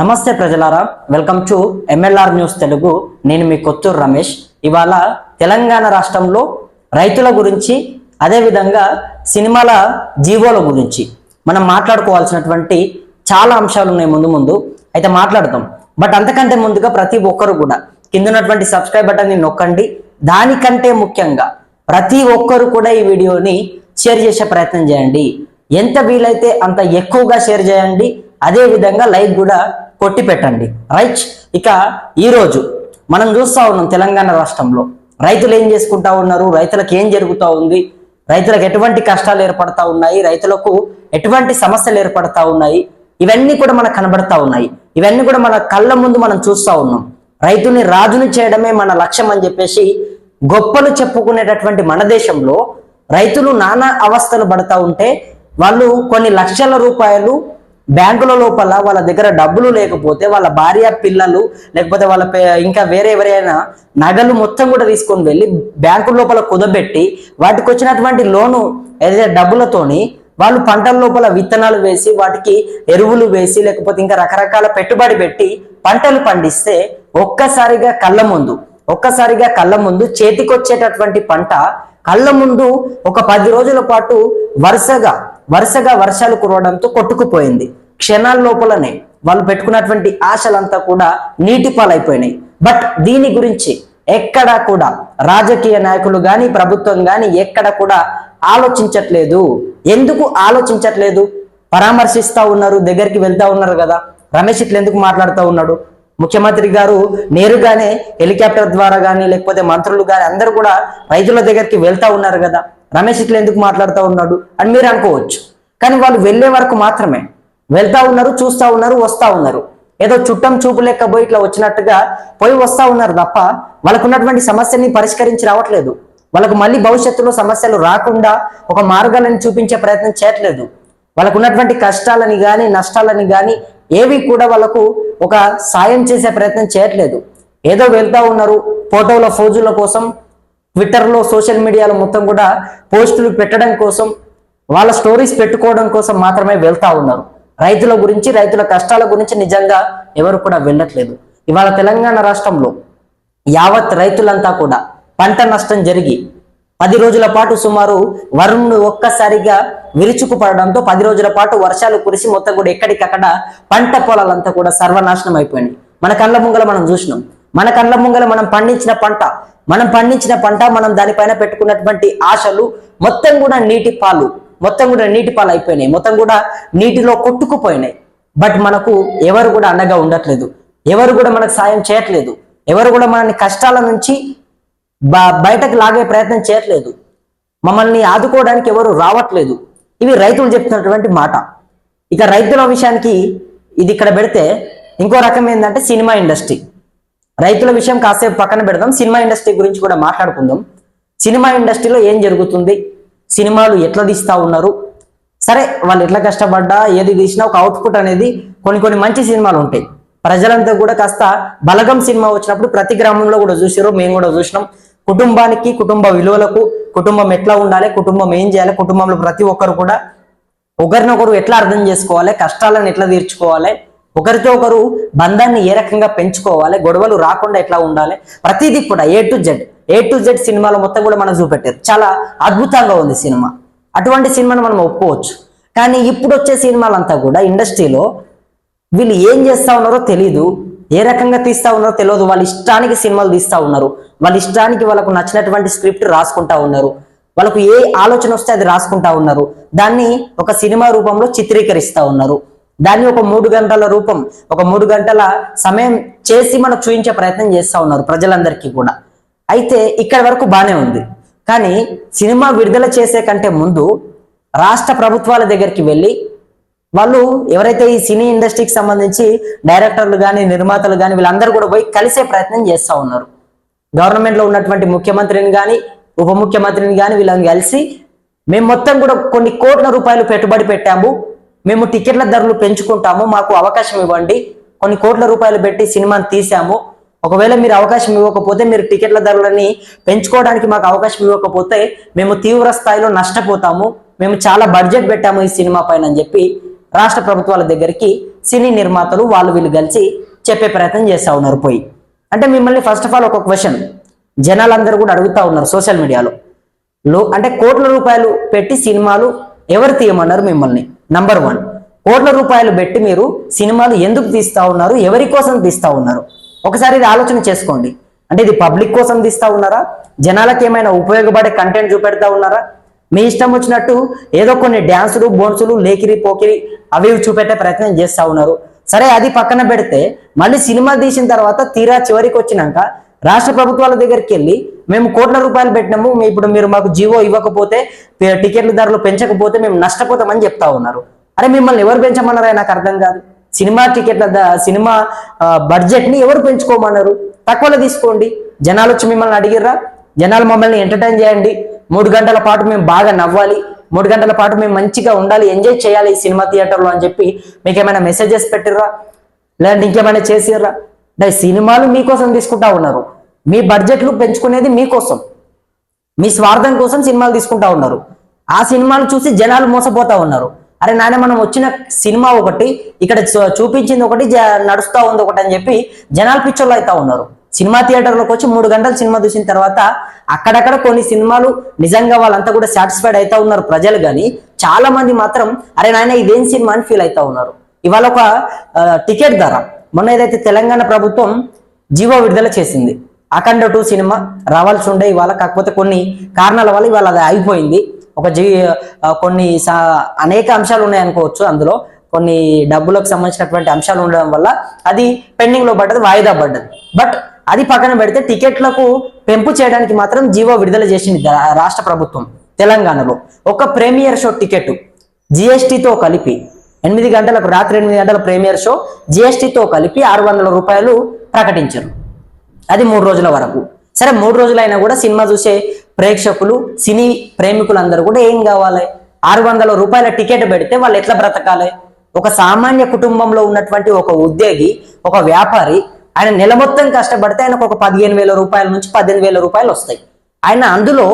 నమస్తే ప్రజలారా welcome to MLR news Telugu. నేను మీ కొత్తూరు రమేష్. ఇవాళ తెలంగాణ రాష్ట్రంలో రైతుల గురించి అదేవిధంగా సినిమాల జీవోల గురించి మనం మాట్లాడుకోవాల్సినటువంటి చాలా అంశాలు ఉన్నాయి ముందు ముందు. అయితే మాట్లాడతాం బట్ అంతకంటే ముందుగా ప్రతి ఒక్కరు కూడా కింద ఉన్నటువంటి సబ్స్క్రైబ్ బటన్ని నొక్కండి. దానికంటే ముఖ్యంగా ప్రతి ఒక్కరు కూడా ఈ వీడియోని షేర్ చేసే ప్రయత్నం చేయండి. ఎంత వీలైతే అంత ఎక్కువగా షేర్ చేయండి. అదే విధంగా లైక్ కూడా కొట్టి పెట్టండి. రైట్? ఇక ఈరోజు మనం చూస్తూ ఉన్నాం తెలంగాణ రాష్ట్రంలో. రైతులు ఏం చేసుకుంటా ఉన్నారు? రైతులకు ఏం జరుగుతూ ఉంది? రైతులకు ఎటువంటి కష్టాలు ఏర్పడతా ఉన్నాయి? రైతులకు ఎటువంటి సమస్యలు ఏర్పడతా ఉన్నాయి? ఇవన్నీ కూడా మనకు కనబడతా ఉన్నాయి. ఇవన్నీ కూడా మన కళ్ళ ముందు మనం చూస్తూ ఉన్నాం. రైతుని రాజుని చేయడమే మన లక్ష్యం అని చెప్పేసి గొప్పలు చెప్పుకునేటటువంటి మన దేశంలో రైతులు నానా అవస్థలు పడతా ఉంటే వాళ్ళు కొన్ని లక్షల రూపాయలు బ్యాంకుల లోపల వాళ్ళ దగ్గర డబ్బులు లేకపోతే వాళ్ళ భార్య పిల్లలు లేకపోతే వాళ్ళ పే- ఇంకా వేరే ఎవరైనా నగలు మొత్తం కూడా తీసుకొని వెళ్ళి బ్యాంకు లోపల కుదబెట్టి వాటికి వచ్చినటువంటి లోను ఏదైతే డబ్బులతోని వాళ్ళు పంటల లోపల విత్తనాలు వేసి వాటికి ఎరువులు వేసి లేకపోతే ఇంకా రకరకాల పెట్టుబడి పెట్టి పంటలు పండిస్తే ఒక్కసారిగా కళ్ళ ముందు ఒక్కసారిగా కళ్ళ ముందు చేతికొచ్చేటటువంటి పంట కళ్ళ ముందు ఒక పది రోజుల పాటు వరుసగా వరుసగా వర్షాలు కురవడంతో కొట్టుకుపోయింది. క్షణాల లోపలనే వాళ్ళు పెట్టుకున్నటువంటి ఆశలంతా కూడా నీటి పాలైపోయినాయి. బట్ దీని గురించి ఎక్కడా కూడా రాజకీయ నాయకులు కానీ ప్రభుత్వం కానీ ఎక్కడ కూడా ఆలోచించట్లేదు. ఎందుకు ఆలోచించట్లేదు? పరామర్శిస్తా ఉన్నారు దగ్గరికి వెళ్తా ఉన్నారు కదా. రమేష్ ఇట్లా ఎందుకు మాట్లాడుతూ ఉన్నాడు? ముఖ్యమంత్రి గారు నేరుగానే హెలికాప్టర్ ద్వారా కానీ లేకపోతే మంత్రులు కానీ అందరూ కూడా రైతుల దగ్గరికి వెళ్తా ఉన్నారు కదా. రమేష్ ఇట్లా ఎందుకు మాట్లాడుతూ ఉన్నాడు అని మీరు అనుకోవచ్చు. కానీ వాళ్ళు వెళ్ళే వరకు మాత్రమే. వెళ్తా ఉన్నారు చూస్తా ఉన్నారు వస్తా ఉన్నారు. ఏదో చుట్టం చూపు లెక్క పోయి ఇట్లా వచ్చినట్టుగా పోయి వస్తా ఉన్నారు తప్ప వాళ్ళకు ఉన్నటువంటి సమస్యని పరిష్కరించి రావట్లేదు. వాళ్ళకు మళ్ళీ భవిష్యత్తులో సమస్యలు రాకుండా ఒక మార్గాలను చూపించే ప్రయత్నం చేయట్లేదు. వాళ్ళకున్నటువంటి కష్టాలని కానీ నష్టాలని కానీ ఏవి కూడా వాళ్ళకు ఒక సాయం చేసే ప్రయత్నం చేయట్లేదు. ఏదో వెళ్తా ఉన్నారు ఫోటోల ఫోజుల కోసం ట్విట్టర్లో సోషల్ మీడియాలో మొత్తం కూడా పోస్టులు పెట్టడం కోసం వాళ్ళ స్టోరీస్ పెట్టుకోవడం కోసం మాత్రమే వెళ్తా ఉన్నారు. రైతుల గురించి రైతుల కష్టాల గురించి నిజంగా ఎవరు కూడా వెళ్ళట్లేదు. ఇవాళ తెలంగాణ రాష్ట్రంలో యావత్ రైతులంతా కూడా పంట నష్టం జరిగి పది రోజుల పాటు సుమారు వరుణుడు ఒక్కసారిగా విరుచుకుపడడంతో పది రోజుల పాటు వర్షాలు కురిసి మొత్తం కూడా ఎక్కడికక్కడ పంట పొలాలంతా కూడా సర్వనాశనం అయిపోయినాయి మన కళ్ళ ముంగల మనం చూసినాం. మన కళ్ళ ముంగల మనం పండించిన పంట మనం పండించిన పంట మనం దానిపైన పెట్టుకున్నటువంటి ఆశలు మొత్తం కూడా నీటి పాలు మొత్తం కూడా నీటి పాలు అయిపోయినాయి. మొత్తం కూడా నీటిలో కొట్టుకుపోయినాయి. బట్ మనకు ఎవరు కూడా అండగా ఉండట్లేదు. ఎవరు కూడా మనకు సాయం చేయట్లేదు. ఎవరు కూడా మనల్ని కష్టాల నుంచి బయటకు లాగే ప్రయత్నం చేయట్లేదు. మమ్మల్ని ఆదుకోవడానికి ఎవరు రావట్లేదు. ఇవి రైతులు చెప్తున్నటువంటి మాట. ఇక రైతుల విషయానికి ఇది ఇక్కడ పెడితే ఇంకో రకం ఏంటంటే సినిమా ఇండస్ట్రీ. రైతుల విషయం కాసేపు పక్కన పెడదాం. సినిమా ఇండస్ట్రీ గురించి కూడా మాట్లాడుకుందాం. సినిమా ఇండస్ట్రీలో ఏం జరుగుతుంది? సినిమాలు ఎట్లా తీస్తా ఉన్నారు? సరే వాళ్ళు ఎట్లా కష్టపడ్డా ఏది తీసినా ఒక అవుట్పుట్ అనేది కొన్ని కొన్ని మంచి సినిమాలు ఉంటాయి. ప్రజలంతా కూడా కాస్త బలగం సినిమా వచ్చినప్పుడు ప్రతి గ్రామంలో కూడా చూసారు మేము కూడా చూసినాం. కుటుంబానికి కుటుంబ విలువలకు కుటుంబం ఎట్లా ఉండాలి కుటుంబం ఏం చేయాలి కుటుంబంలో ప్రతి ఒక్కరు కూడా ఒకరినొకరు ఎట్లా అర్థం చేసుకోవాలి కష్టాలను ఎట్లా తీర్చుకోవాలి ఒకరితో ఒకరు బంధాన్ని ఏ రకంగా పెంచుకోవాలి గొడవలు రాకుండా ఎట్లా ఉండాలి ప్రతిదీ కూడా A to Z A to Z సినిమాలో మొత్తం కూడా మనం చూపెట్టారు. చాలా అద్భుతంగా ఉంది సినిమా. అటువంటి సినిమాను మనం ఒప్పుకోవచ్చు. కానీ ఇప్పుడు వచ్చే సినిమాలంతా కూడా ఇండస్ట్రీలో వీళ్ళు ఏం చేస్తా ఉన్నారో తెలీదు. ఏ రకంగా తీస్తా ఉన్నారో తెలియదు వాళ్ళ ఇష్టానికి సినిమాలు తీస్తా ఉన్నారు. వాళ్ళ ఇష్టానికి వాళ్ళకు నచ్చినటువంటి స్క్రిప్ట్ రాసుకుంటా ఉన్నారు. వాళ్ళకు ఏ ఆలోచన వస్తే అది రాసుకుంటా ఉన్నారు. దాన్ని ఒక సినిమా రూపంలో చిత్రీకరిస్తా ఉన్నారు. దాన్ని ఒక మూడు గంటల రూపం ఒక మూడు గంటల సమయం చేసి మనకు చూపించే ప్రయత్నం చేస్తా ఉన్నారు ప్రజలందరికీ కూడా. అయితే ఇక్కడ వరకు బానే ఉంది. కానీ సినిమా విడుదల చేసే కంటే ముందు రాష్ట్ర ప్రభుత్వాల దగ్గరికి వెళ్ళి వాళ్ళు ఎవరైతే ఈ సినీ ఇండస్ట్రీకి సంబంధించి డైరెక్టర్లు కానీ నిర్మాతలు కానీ వీళ్ళందరూ కూడా పోయి కలిసే ప్రయత్నం చేస్తూ ఉన్నారు. గవర్నమెంట్లో ఉన్నటువంటి ముఖ్యమంత్రిని కానీ ఉప ముఖ్యమంత్రిని కానీ వీళ్ళని కలిసి మేము మొత్తం కూడా కొన్ని కోట్ల రూపాయలు పెట్టుబడి పెట్టాము. మేము టికెట్ల ధరలు పెంచుకుంటాము. మాకు అవకాశం ఇవ్వండి. కొన్ని కోట్ల రూపాయలు పెట్టి సినిమాని తీసాము ఒకవేళ మీరు అవకాశం ఇవ్వకపోతే మీరు టికెట్ల ధరలని పెంచుకోవడానికి మాకు అవకాశం ఇవ్వకపోతే మేము తీవ్ర స్థాయిలో నష్టపోతాము. మేము చాలా బడ్జెట్ పెట్టాము ఈ సినిమా పైన అని చెప్పి రాష్ట్ర ప్రభుత్వాల దగ్గరికి సినీ నిర్మాతలు వాళ్ళు వీళ్ళు కలిసి చెప్పే ప్రయత్నం చేస్తా ఉన్నారు పోయి. అంటే మిమ్మల్ని ఫస్ట్ ఆఫ్ ఆల్ ఒక క్వశ్చన్ జనాలందరూ కూడా అడుగుతా ఉన్నారు సోషల్ మీడియాలో లో అంటే కోట్ల రూపాయలు పెట్టి సినిమాలు ఎవరు తీయమన్నారు మిమ్మల్ని? నంబర్ వన్ కోట్ల రూపాయలు పెట్టి మీరు సినిమాలు ఎందుకు తీస్తా ఉన్నారు? ఎవరి కోసం తీస్తా ఉన్నారు? ఒకసారి ఇది ఆలోచన చేసుకోండి. అంటే ఇది పబ్లిక్ కోసం తీస్తా ఉన్నారా? జనాలకు ఏమైనా ఉపయోగపడే కంటెంట్ చూపెడతా ఉన్నారా? మీ ఇష్టం వచ్చినట్టు ఏదో కొన్ని డ్యాన్సులు బోన్సులు లేకిరి పోకిరి అవి ఇవి చూపెట్టే ప్రయత్నం చేస్తా ఉన్నారు. సరే అది పక్కన పెడితే మళ్ళీ సినిమా తీసిన తర్వాత తీరా చివరికి వచ్చినాక రాష్ట్ర ప్రభుత్వాల దగ్గరికి వెళ్ళి మేము కోట్ల రూపాయలు పెట్టినాము మీ- ఇప్పుడు మీరు మాకు జీవో ఇవ్వకపోతే టికెట్ల ధరలు పెంచకపోతే మేము నష్టపోతామని చెప్తా ఉన్నారు. అరే మిమ్మల్ని ఎవరు పెంచమన్నారా? నాకు అర్థం కాదు. సినిమా టికెట్ల సినిమా బడ్జెట్ని ఎవరు పెంచుకోమన్నారు? తక్కువలో తీసుకోండి. జనాలు వచ్చి మిమ్మల్ని అడిగిర్రా? జనాలు మమ్మల్ని ఎంటర్టైన్ చేయండి. మూడు గంటల పాటు మేము బాగా నవ్వాలి మూడు గంటల పాటు మేము మంచిగా ఉండాలి ఎంజాయ్ చేయాలి ఈ సినిమా థియేటర్లో అని చెప్పి మీకు ఏమైనా మెసేజెస్ పెట్టిర్రా? లేదంటే ఇంకేమైనా చేసిర్రా? అంటే సినిమాలు మీకోసం తీసుకుంటా ఉన్నారు. మీ బడ్జెట్లు పెంచుకునేది మీకోసం. మీ స్వార్థం కోసం సినిమాలు తీసుకుంటా ఉన్నారు. ఆ సినిమాలు చూసి జనాలు మోసపోతా ఉన్నారు. అరే నాయన మనం వచ్చిన సినిమా ఒకటి ఇక్కడ చూ- చూపించింది ఒకటి జ- ఉంది ఒకటి అని చెప్పి జనాలు పిచ్చోళ్ళు అవుతా ఉన్నారు. సినిమా థియేటర్లోకి వచ్చి మూడు గంటలు సినిమా చూసిన తర్వాత అక్కడక్కడ కొన్ని సినిమాలు నిజంగా వాళ్ళంతా కూడా సాటిస్ఫైడ్ అవుతా ఉన్నారు ప్రజలు కానీ చాలా మంది మాత్రం అరే నాయన ఇదేం సినిమా? అని ఫీల్ అవుతా ఉన్నారు. ఇవాళ ఒక టికెట్ ధర. మొన్న ఏదైతే తెలంగాణ ప్రభుత్వం జీవో విడుదల చేసింది అఖండ టూ సినిమా రావాల్సి ఉండే ఇవాళ. కాకపోతే కొన్ని కారణాల వల్ల ఇవాళ అది అయిపోయింది ఒక జీ కొన్ని సా- అనేక అంశాలు ఉన్నాయి అనుకోవచ్చు అందులో. కొన్ని డబ్బులకు సంబంధించినటువంటి అంశాలు ఉండడం వల్ల అది పెండింగ్లో పడ్డది వాయిదా పడ్డది. బట్ అది పక్కన పెడితే టికెట్లకు పెంపు చేయడానికి మాత్రం జీవో విడుదల చేసింది రాష్ట్ర ప్రభుత్వం తెలంగాణలో. ఒక ప్రీమియర్ షో టికెట్ జిఎస్టితో కలిపి ఎనిమిది గంటలకు రాత్రి ఎనిమిది గంటల ప్రీమియర్ షో జిఎస్టితో కలిపి ఆరు వందల రూపాయలు ప్రకటించారు. అది మూడు రోజుల వరకు. సరే మూడు రోజులైనా కూడా సినిమా చూసే ప్రేక్షకులు సినీ ప్రేమికులందరూ కూడా ఏం కావాలి? ఆరు వందల రూపాయల టికెట్ పెడితే వాళ్ళు ఎట్లా బ్రతకాలి? ఒక సామాన్య కుటుంబంలో ఉన్నటువంటి ఒక ఉద్యోగి ఒక వ్యాపారి ఆయన నెల మొత్తం కష్టపడితే ఆయనకు ఒక పదిహేను వేల రూపాయల నుంచి పద్దెనిమిది వేల రూపాయలు వస్తాయి. ఆయన అందులో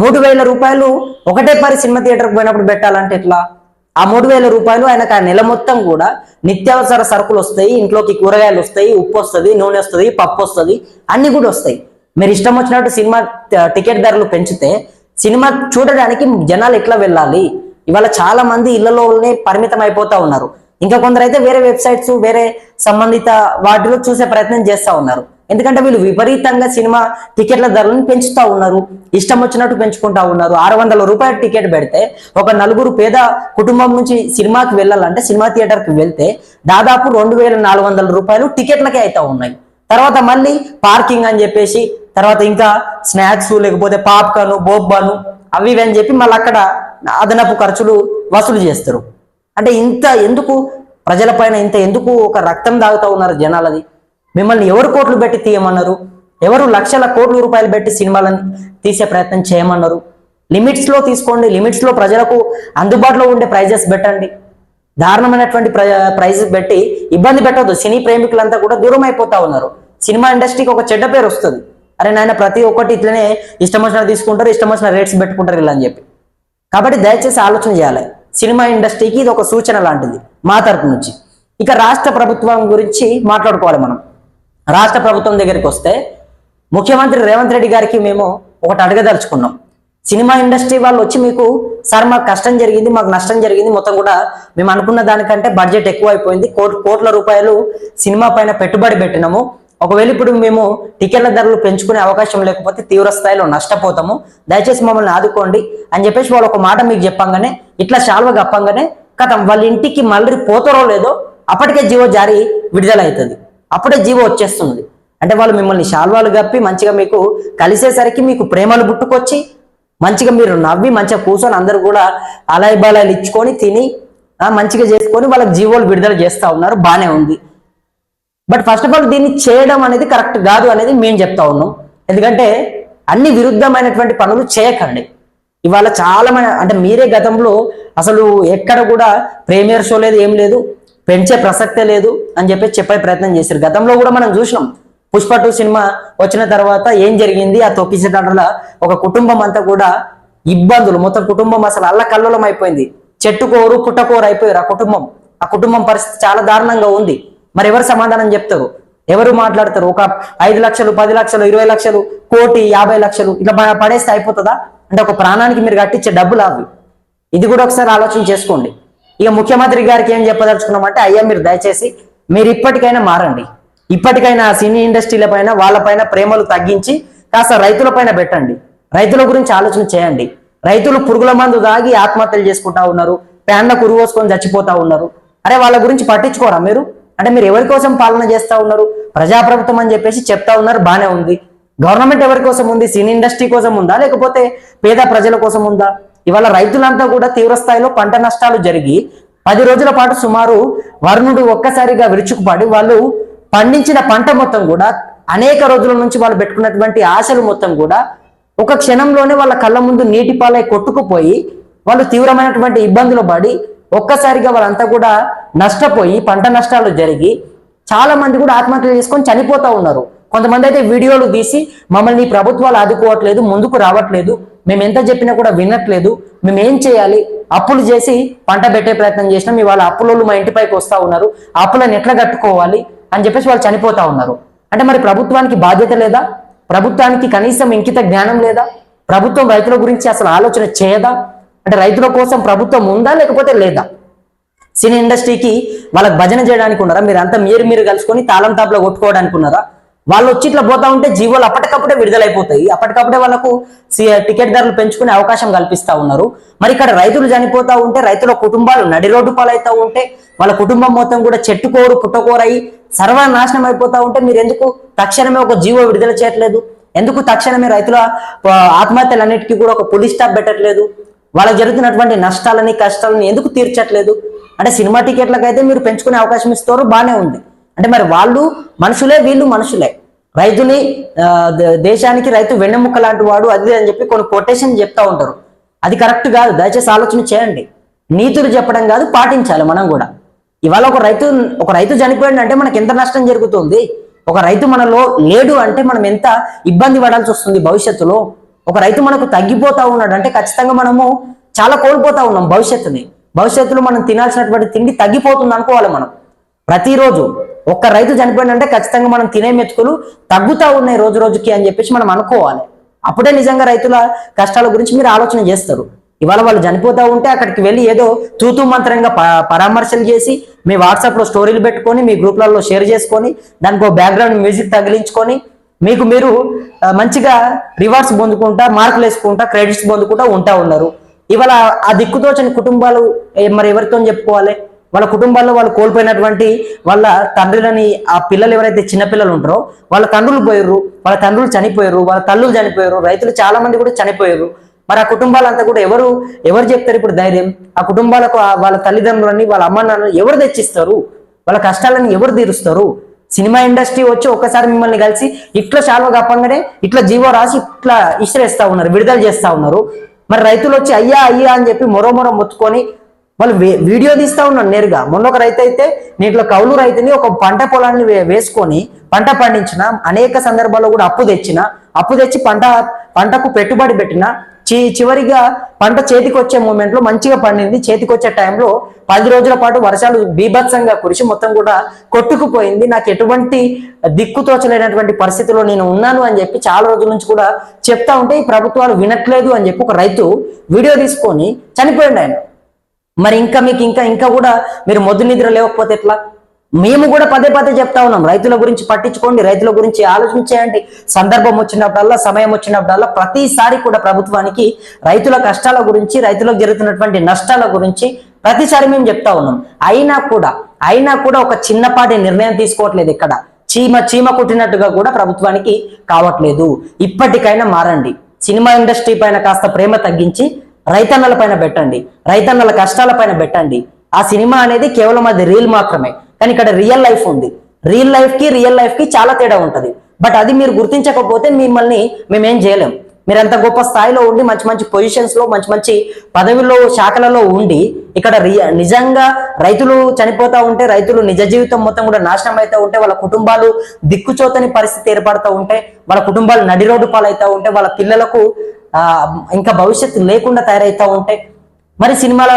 మూడు వేల రూపాయలు ఒకటే పరి సినిమా థియేటర్కి పోయినప్పుడు పెట్టాలంటే ఎట్లా? ఆ మూడు వేల రూపాయలు ఆయనకు ఆ నెల మొత్తం కూడా నిత్యావసర సరుకులు వస్తాయి ఇంట్లోకి కూరగాయలు వస్తాయి ఉప్పు వస్తుంది నూనె వస్తుంది పప్పు వస్తుంది అన్ని కూడా వస్తాయి. మీరు ఇష్టం వచ్చినట్టు సినిమా టికెట్ ధరలు పెంచితే సినిమా చూడడానికి జనాలు ఎట్లా వెళ్ళాలి? ఇవాళ చాలా మంది ఇళ్ళలోనే పరిమితం అయిపోతా ఉన్నారు. ఇంకా కొందరైతే వేరే వెబ్సైట్స్ వేరే సంబంధిత వాటిలో చూసే ప్రయత్నం చేస్తా ఉన్నారు. ఎందుకంటే వీళ్ళు విపరీతంగా సినిమా టికెట్ల ధరలను పెంచుతా ఉన్నారు. ఇష్టం వచ్చినట్టు పెంచుకుంటా ఉన్నారు. ఆరు వందల రూపాయల టికెట్ పెడితే ఒక నలుగురు పేద కుటుంబం నుంచి సినిమాకి వెళ్ళాలంటే సినిమా థియేటర్కి వెళ్తే దాదాపు రెండు వేల నాలుగు వందల రూపాయలు టికెట్లకే అవుతా ఉన్నాయి. తర్వాత మళ్ళీ పార్కింగ్ అని చెప్పేసి తర్వాత ఇంకా స్నాక్స్ లేకపోతే పాప్కార్న్ బోబ్బాను అవి ఇవి అని చెప్పి మళ్ళీ అక్కడ అదనపు ఖర్చులు వసూలు చేస్తారు. అంటే ఇంత ఎందుకు ప్రజలపైన ఇంత ఎందుకు ఒక రక్తం దాగుతా ఉన్నారు జనాలది? మిమ్మల్ని ఎవరు కోట్లు పెట్టి తీయమన్నారు? ఎవరు లక్షల కోట్ల రూపాయలు పెట్టి సినిమాలను తీసే ప్రయత్నం చేయమన్నారు? లిమిట్స్లో తీసుకోండి లిమిట్స్లో ప్రజలకు అందుబాటులో ఉండే ప్రైజెస్ పెట్టండి. దారుణమైనటువంటి ప్రైజెస్ పెట్టి ఇబ్బంది పెట్టవద్దు సినీ ప్రేమికులంతా కూడా దూరం అయిపోతా ఉన్నారు. సినిమా ఇండస్ట్రీకి ఒక చెడ్డ పేరు వస్తుంది. అరే నాయన ప్రతి ఒక్కటి ఇట్లనే ఇష్టం వచ్చిన తీసుకుంటారు ఇష్టం వచ్చిన రేట్స్ పెట్టుకుంటారు ఇలా అని చెప్పి. కాబట్టి దయచేసి ఆలోచన చేయాలి. సినిమా ఇండస్ట్రీకి ఇది ఒక సూచన లాంటిది మా తరపు నుంచి. ఇక రాష్ట్ర ప్రభుత్వం గురించి మాట్లాడుకోవాలి మనం. రాష్ట్ర ప్రభుత్వం దగ్గరికి వస్తే ముఖ్యమంత్రి రేవంత్ రెడ్డి గారికి మేము ఒకటి అడగదలుచుకున్నాం. సినిమా ఇండస్ట్రీ వాళ్ళు వచ్చి మీకు సార్ మాకు కష్టం జరిగింది మాకు నష్టం జరిగింది మొత్తం కూడా మేము అనుకున్న దానికంటే బడ్జెట్ ఎక్కువ అయిపోయింది కోట్ల రూపాయలు సినిమా పైన పెట్టుబడి పెట్టినాము ఒకవేళ ఇప్పుడు మేము టికెట్ల ధరలు పెంచుకునే అవకాశం లేకపోతే తీవ్ర స్థాయిలో నష్టపోతాము. దయచేసి మమ్మల్ని ఆదుకోండి అని చెప్పేసి వాళ్ళు ఒక మాట మీకు చెప్పంగానే ఇట్లా శాల్వ కప్పంగానే కథం వాళ్ళ ఇంటికి మళ్ళీ పోతారో లేదో అప్పటికే జీవో జారీ విడుదల అవుతుంది అప్పుడే జీవో వచ్చేస్తుంది. అంటే వాళ్ళు మిమ్మల్ని శాల్వాలు కప్పి మంచిగా మీకు కలిసేసరికి మీకు ప్రేమలు పుట్టుకొచ్చి మంచిగా మీరు నవ్వి మంచిగా కూర్చొని అందరూ కూడా అలాయి బలాయిలు ఇచ్చుకొని తిని మంచిగా చేసుకొని వాళ్ళకి జీవోలు విడుదల చేస్తూ ఉన్నారు. బాగానే ఉంది. బట్ ఫస్ట్ ఆఫ్ ఆల్ దీన్ని చేయడం అనేది కరెక్ట్ కాదు అనేది మేము చెప్తా ఉన్నాం. ఎందుకంటే అన్ని విరుద్ధమైనటువంటి పనులు చేయకండి. ఇవాళ చాలా మంది అంటే మీరే గతంలో అసలు ఎక్కడ కూడా ప్రీమియర్ షో లేదు ఏం లేదు పెంచే ప్రసక్తే లేదు అని చెప్పి చెప్పే ప్రయత్నం చేశారు. గతంలో కూడా మనం చూసినాం. పుష్ప టూ సినిమా వచ్చిన తర్వాత ఏం జరిగింది? ఆ తొక్కిసేటట్ల ఒక కుటుంబం అంతా కూడా ఇబ్బందులు. మొత్తం కుటుంబం అసలు అల్లకల్లోలం అయిపోయింది. చెట్టుకోరు పుట్టకోరు అయిపోయారు ఆ కుటుంబం. ఆ కుటుంబం పరిస్థితి చాలా దారుణంగా ఉంది. మరి ఎవరు సమాధానం చెప్తారు? ఎవరు మాట్లాడతారు? ఒక ఐదు లక్షలు పది లక్షలు ఇరవై లక్షలు కోటి యాభై లక్షలు ఇట్లా పడేస్తే అయిపోతుందా? అంటే ఒక ప్రాణానికి మీరు కట్టించే డబ్బులు అవి. ఇది కూడా ఒకసారి ఆలోచన చేసుకోండి. ఇక ముఖ్యమంత్రి గారికి ఏం చెప్పదలుచుకున్నామంటే అయ్యా మీరు దయచేసి మీరు ఇప్పటికైనా మారండి. ఇప్పటికైనా సినీ ఇండస్ట్రీల పైన వాళ్ళపైన ప్రేమలు తగ్గించి కాస్త రైతుల పైన పెట్టండి. రైతుల గురించి ఆలోచన చేయండి. రైతులు పురుగుల మందు దాగి ఆత్మహత్యలు చేసుకుంటా ఉన్నారు. ప్యాన్ల కురువోసుకొని చచ్చిపోతా ఉన్నారు. అరే వాళ్ళ గురించి పట్టించుకోరా మీరు? అంటే మీరు ఎవరి కోసం పాలన చేస్తా ఉన్నారు? ప్రజాప్రభుత్వం అని చెప్పేసి చెప్తా ఉన్నారు బాగానే ఉంది. గవర్నమెంట్ ఎవరి కోసం ఉంది? సినీ ఇండస్ట్రీ కోసం ఉందా? లేకపోతే పేద ప్రజల కోసం ఉందా? ఇవాళ రైతులంతా కూడా తీవ్ర స్థాయిలో పంట నష్టాలు జరిగి పది రోజుల పాటు సుమారు వరుణుడు ఒక్కసారిగా విరుచుకుపడి వాళ్ళు పండించిన పంట మొత్తం కూడా అనేక రోజుల నుంచి వాళ్ళు పెట్టుకున్నటువంటి ఆశలు మొత్తం కూడా ఒక క్షణంలోనే వాళ్ళ కళ్ళ ముందు నీటి పాలై కొట్టుకుపోయి వాళ్ళు తీవ్రమైనటువంటి ఇబ్బందులు పడి ఒక్కసారిగా వాళ్ళంతా కూడా నష్టపోయి పంట నష్టాలు జరిగి చాలా మంది కూడా ఆత్మహత్యలు చేసుకొని చనిపోతా ఉన్నారు. కొంతమంది అయితే వీడియోలు తీసి మమ్మల్ని ప్రభుత్వాలు ఆదుకోవట్లేదు ముందుకు రావట్లేదు మేము ఎంత చెప్పినా కూడా వినట్లేదు మేము ఏం చేయాలి? అప్పులు చేసి పంట పెట్టే ప్రయత్నం చేసినాం ఇవాళ అప్పులోళ్ళు మా ఇంటిపైకి వస్తూ ఉన్నారు అప్పులను ఎట్లా కట్టుకోవాలి అని చెప్పేసి వాళ్ళు చనిపోతా ఉన్నారు. అంటే మరి ప్రభుత్వానికి బాధ్యత లేదా? ప్రభుత్వానికి కనీసం ఇంకిత జ్ఞానం లేదా? ప్రభుత్వం రైతుల గురించి అసలు ఆలోచన చేయదా? అంటే రైతుల కోసం ప్రభుత్వం ఉందా లేకపోతే లేదా? సినీ ఇండస్ట్రీకి వాళ్ళకి భజన చేయడానికి ఉన్నారా? మీరు అంతా మీరు మీరు కలుసుకొని తాళం తాపులో కొట్టుకోవడానికి ఉన్నారా? వాళ్ళు వచ్చి ఇట్లా పోతా ఉంటే జీవోలు అప్పటికప్పుడే విడుదలైపోతాయి. అప్పటికప్పుడే వాళ్ళకు సి- టికెట్ ధరలు పెంచుకునే అవకాశం కల్పిస్తా ఉన్నారు. మరి ఇక్కడ రైతులు చనిపోతా ఉంటే రైతుల కుటుంబాలు నడి రోడ్డు పాలైతా ఉంటే వాళ్ళ కుటుంబం మొత్తం కూడా చెట్టుకోరు పుట్టకోరయి సర్వనాశనం అయిపోతా ఉంటే మీరు ఎందుకు తక్షణమే ఒక జీవో విడుదల చేయట్లేదు? ఎందుకు తక్షణమే రైతుల ఆత్మహత్యలన్నిటికీ కూడా ఒక పులి స్టాప్ పెట్టట్లేదు? వాళ్ళకి జరుగుతున్నటువంటి నష్టాలని కష్టాలని ఎందుకు తీర్చట్లేదు? అంటే సినిమా టికెట్లకైతే మీరు పెంచుకునే అవకాశం ఇస్తారు బాగానే ఉంది. అంటే మరి వాళ్ళు మనుషులే వీళ్ళు మనుషులే. రైతుని దేశానికి రైతు వెన్నెముక్క లాంటి వాడు అది అని చెప్పి కొన్ని కొటేషన్ చెప్తా ఉంటారు. అది కరెక్ట్ కాదు దయచేసి ఆలోచన చేయండి. నీతులు చెప్పడం కాదు పాటించాలి మనం కూడా. ఇవాళ ఒక రైతు ఒక రైతు చనిపోయాడు అంటే మనకి ఎంత నష్టం జరుగుతుంది? ఒక రైతు మనలో లేడు అంటే మనం ఎంత ఇబ్బంది పడాల్సి వస్తుంది భవిష్యత్తులో? ఒక రైతు మనకు తగ్గిపోతా ఉన్నాడు అంటే ఖచ్చితంగా మనము చాలా కోల్పోతా ఉన్నాం భవిష్యత్తుని. భవిష్యత్తులో మనం తినాల్సినటువంటి తిండి తగ్గిపోతుంది అనుకోవాలి మనం. ప్రతిరోజు ఒక్క రైతు చనిపోయిందంటే ఖచ్చితంగా మనం తినే మెతుకులు తగ్గుతా ఉన్నాయి రోజు రోజుకి అని చెప్పేసి మనం అనుకోవాలి. అప్పుడే నిజంగా రైతుల కష్టాల గురించి మీరు ఆలోచన చేస్తారు. ఇవాళ వాళ్ళు చనిపోతా ఉంటే అక్కడికి వెళ్ళి ఏదో తూతూ మంత్రంగా పరామర్శలు చేసి మీ వాట్సాప్లో స్టోరీలు పెట్టుకొని మీ గ్రూప్లలో షేర్ చేసుకొని దానికి ఒక బ్యాక్గ్రౌండ్ మ్యూజిక్ తగిలించుకొని మీకు మీరు మంచిగా రివార్డ్స్ పొందుకుంటా మార్కులు వేసుకుంటా క్రెడిట్స్ పొందుకుంటా ఉంటా ఉన్నారు. ఇవాళ ఆ దిక్కుతోచని కుటుంబాలు మరి ఎవరితో చెప్పుకోవాలి? వాళ్ళ కుటుంబాల్లో వాళ్ళు కోల్పోయినటువంటి వాళ్ళ తండ్రులని ఆ పిల్లలు ఎవరైతే చిన్నపిల్లలు ఉంటారో వాళ్ళ తండ్రులు పోయారు వాళ్ళ తండ్రులు చనిపోయారు వాళ్ళ తల్లులు చనిపోయారు రైతులు చాలా మంది కూడా చనిపోయారు మరి ఆ కుటుంబాలంతా కూడా ఎవరు ఎవరు చెప్తారు ఇప్పుడు ధైర్యం? ఆ కుటుంబాలకు వాళ్ళ తల్లిదండ్రులని వాళ్ళ అమ్మ నాన్న ఎవరు తెచ్చిస్తారు? వాళ్ళ కష్టాలను ఎవరు తీరుస్తారు? సినిమా ఇండస్ట్రీ వచ్చి ఒక్కసారి మిమ్మల్ని కలిసి ఇట్లా శాల్వ కప్పంగానే ఇట్లా జీవో రాసి ఇట్లా ఇసిరేస్తా ఉన్నారు విడుదల చేస్తా ఉన్నారు. మరి రైతులు వచ్చి అయ్యా అయ్యా అని చెప్పి మరో మొరో మొత్తుకొని వాళ్ళు వీడియో తీస్తా ఉన్నాను నేరుగా. మొన్న ఒక రైతు అయితే నీటిలో కౌలు రైతుని ఒక పంట పొలాన్ని వేసుకొని పంట పండించిన అనేక సందర్భాల్లో కూడా అప్పు తెచ్చిన అప్పు తెచ్చి పంట పంటకు పెట్టుబడి పెట్టిన చివరిగా పంట చేతికొచ్చే మూమెంట్లో మూమెంట్లో మంచిగా పండింది. చేతికొచ్చే టైంలో పది రోజుల పాటు వర్షాలు బీభత్సంగా కురిసి మొత్తం కూడా కొట్టుకుపోయింది. నాకు ఎటువంటి దిక్కుతోచలేనటువంటి పరిస్థితిలో నేను ఉన్నాను అని చెప్పి చాలా రోజుల నుంచి కూడా చెప్తా ఉంటే ఈ ప్రభుత్వాలు వినట్లేదు అని చెప్పి ఒక రైతు వీడియో తీసుకొని చనిపోయింది ఆయన. మరి ఇంకా మీకు ఇంకా ఇంకా కూడా మీరు మొద్దు నిద్ర లేకపోతే ఎట్లా? మేము కూడా పదే పదే చెప్తా ఉన్నాం. రైతుల గురించి పట్టించుకోండి రైతుల గురించి ఆలోచించేయండి. సందర్భం వచ్చినప్పుడల్లా సమయం వచ్చినప్పుడల్లా ప్రతిసారి కూడా ప్రభుత్వానికి రైతుల కష్టాల గురించి రైతులకు జరుగుతున్నటువంటి నష్టాల గురించి ప్రతిసారి మేము చెప్తా ఉన్నాం. అయినా కూడా అయినా కూడా ఒక చిన్నపాటి నిర్ణయం తీసుకోవట్లేదు ఇక్కడ. చీమ చీమ కుట్టినట్టుగా కూడా ప్రభుత్వానికి కావట్లేదు. ఇప్పటికైనా మారండి. సినిమా ఇండస్ట్రీ పైన కాస్త ప్రేమ తగ్గించి రైతన్నల పైన పెట్టండి. రైతన్నల కష్టాల పైన పెట్టండి. ఆ సినిమా అనేది కేవలం అది రీల్ మాత్రమే. కానీ ఇక్కడ రియల్ లైఫ్ ఉంది. రియల్ లైఫ్కి రియల్ లైఫ్కి చాలా తేడా ఉంటుంది. బట్ అది మీరు గుర్తించకపోతే మిమ్మల్ని మేమేం చేయలేం. మీరు అంత గొప్ప స్థాయిలో ఉండి మంచి మంచి పొజిషన్స్లో మంచి మంచి పదవిలో శాఖలలో ఉండి ఇక్కడ నిజంగా రైతులు చనిపోతూ ఉంటే రైతులు నిజ జీవితం మొత్తం కూడా నాశనం అవుతూ ఉంటే వాళ్ళ కుటుంబాలు దిక్కుచోతని పరిస్థితి ఏర్పడుతూ ఉంటే వాళ్ళ కుటుంబాలు నడి రోడ్డు పాలవుతూ ఉంటే వాళ్ళ పిల్లలకు ఇంకా భవిష్యత్తు లేకుండా తయారవుతూ ఉంటే మరి సినిమాల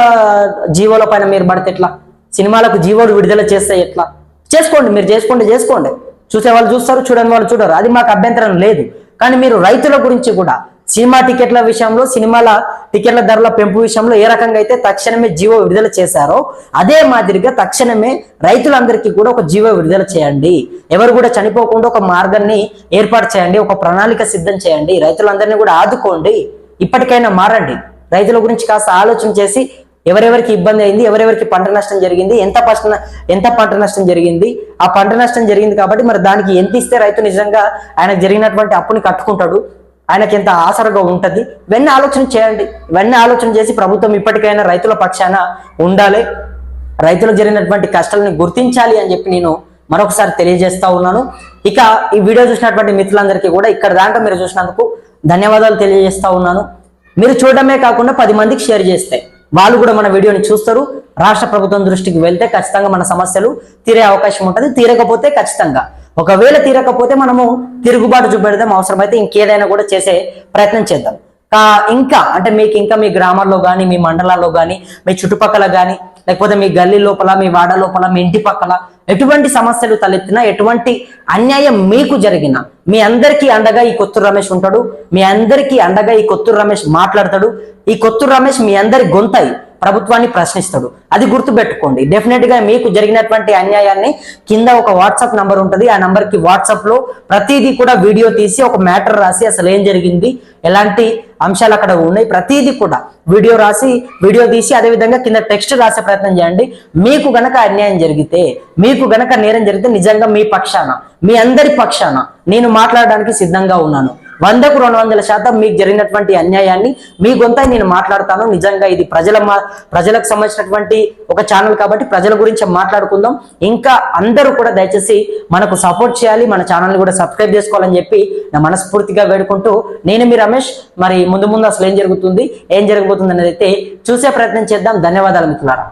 జీవోల పైన మీరు పడితే ఎట్లా? సినిమాలకు జీవోలు విడుదల చేస్తే ఎట్లా? చేసుకోండి మీరు చేసుకోండి చేసుకోండి. చూసే వాళ్ళు చూస్తారు చూడని వాళ్ళు చూడరు. అది మాకు అభ్యంతరం లేదు. కానీ మీరు రైతుల గురించి కూడా సినిమా టికెట్ల విషయంలో సినిమాల టికెట్ల ధరల పెంపు విషయంలో ఏ రకంగా అయితే తక్షణమే జీవో విడుదల చేశారో అదే మాదిరిగా తక్షణమే రైతులందరికీ కూడా ఒక జీవో విడుదల చేయండి. ఎవరు కూడా చనిపోకుండా ఒక మార్గాన్ని ఏర్పాటు చేయండి ఒక ప్రణాళిక సిద్ధం చేయండి. రైతులందరినీ కూడా ఆదుకోండి. ఇప్పటికైనా మారండి. రైతుల గురించి కాస్త ఆలోచన చేసి ఎవరెవరికి ఇబ్బంది అయింది ఎవరెవరికి పంట నష్టం జరిగింది ఎంత పంట ఎంత పంట నష్టం జరిగింది ఆ పంట నష్టం జరిగింది కాబట్టి మరి దానికి ఎంత ఇస్తే రైతు నిజంగా ఆయనకు జరిగినటువంటి అప్పుని కట్టుకుంటాడు ఆయనకి ఎంత ఆసరగా ఉంటుంది? వెన్న ఆలోచన చేయండి. వెన్న ఆలోచన చేసి ప్రభుత్వం ఇప్పటికైనా రైతుల పక్షాన ఉండాలి. రైతులకు జరిగినటువంటి కష్టాలను గుర్తించాలి అని చెప్పి నేను మరొకసారి తెలియజేస్తా ఉన్నాను. ఇక ఈ వీడియో చూసినటువంటి మిత్రులందరికీ కూడా ఇక్కడ దాంట్లో మీరు చూసినందుకు ధన్యవాదాలు తెలియజేస్తా ఉన్నాను. మీరు చూడడమే కాకుండా పది మందికి షేర్ చేస్తే వాళ్ళు కూడా మన వీడియోని చూస్తారు. రాష్ట్ర ప్రభుత్వం దృష్టికి వెళ్తే ఖచ్చితంగా మన సమస్యలు తీరే అవకాశం ఉంటుంది. తీరకపోతే ఖచ్చితంగా. ఒకవేళ తీరకపోతే మనము తిరుగుబాటు చూపెడదాం. అవసరమైతే ఇంకేదైనా కూడా చేసే ప్రయత్నం చేద్దాం. ఇంకా అంటే మీకు ఇంకా మీ గ్రామాల్లో కానీ మీ మండలాల్లో కానీ మీ చుట్టుపక్కల కానీ లేకపోతే మీ గల్లీ లోపల మీ వాడ లోపల మీ ఇంటి పక్కల ఎటువంటి సమస్యలు తలెత్తినా ఎటువంటి అన్యాయం మీకు జరిగిన మీ అందరికీ అండగా ఈ కొత్తూరు రమేష్ ఉంటాడు. మీ అందరికీ అండగా ఈ కొత్తూరు రమేష్ మాట్లాడతాడు. ఈ కొత్తూరు రమేష్ మీ అందరి గొంతాయి ప్రభుత్వాన్ని ప్రశ్నిస్తాడు. అది గుర్తుపెట్టుకోండి. డెఫినెట్గా మీకు జరిగినటువంటి అన్యాయాన్ని కింద ఒక వాట్సాప్ నంబర్ ఉంటుంది. ఆ నంబర్కి వాట్సాప్లో ప్రతిదీ కూడా వీడియో తీసి ఒక మ్యాటర్ రాసి అసలు ఏం జరిగింది ఎలాంటి అంశాలు అక్కడ ఉన్నాయి ప్రతిదీ కూడా వీడియో రాసి వీడియో తీసి అదే విధంగా కింద టెక్స్ట్ రాసే ప్రయత్నం చేయండి. మీకు గనక అన్యాయం జరిగితే మీకు గనక నేరం జరిగితే నిజంగా మీ పక్షాన మీ అందరి పక్షాన నేను మాట్లాడడానికి సిద్ధంగా ఉన్నాను. వందకు రెండు వందల శాతం మీకు జరిగినటువంటి అన్యాయాన్ని మీ గొంత నేను మాట్లాడతాను. నిజంగా ఇది ప్రజల మా ప్రజలకు సంబంధించినటువంటి ఒక ఛానల్ కాబట్టి ప్రజల గురించి మాట్లాడుకుందాం. ఇంకా అందరూ కూడా దయచేసి మనకు సపోర్ట్ చేయాలి. మన ఛానల్ కూడా సబ్స్క్రైబ్ చేసుకోవాలని చెప్పి నా మనస్ఫూర్తిగా వేడుకుంటూ నేను మీ రమేష్. మరి ముందు ముందు అసలు ఏం జరుగుతుంది ఏం జరగబోతుంది అనేది అయితే చూసే ప్రయత్నం చేద్దాం. ధన్యవాదాలు మిత్రులారా.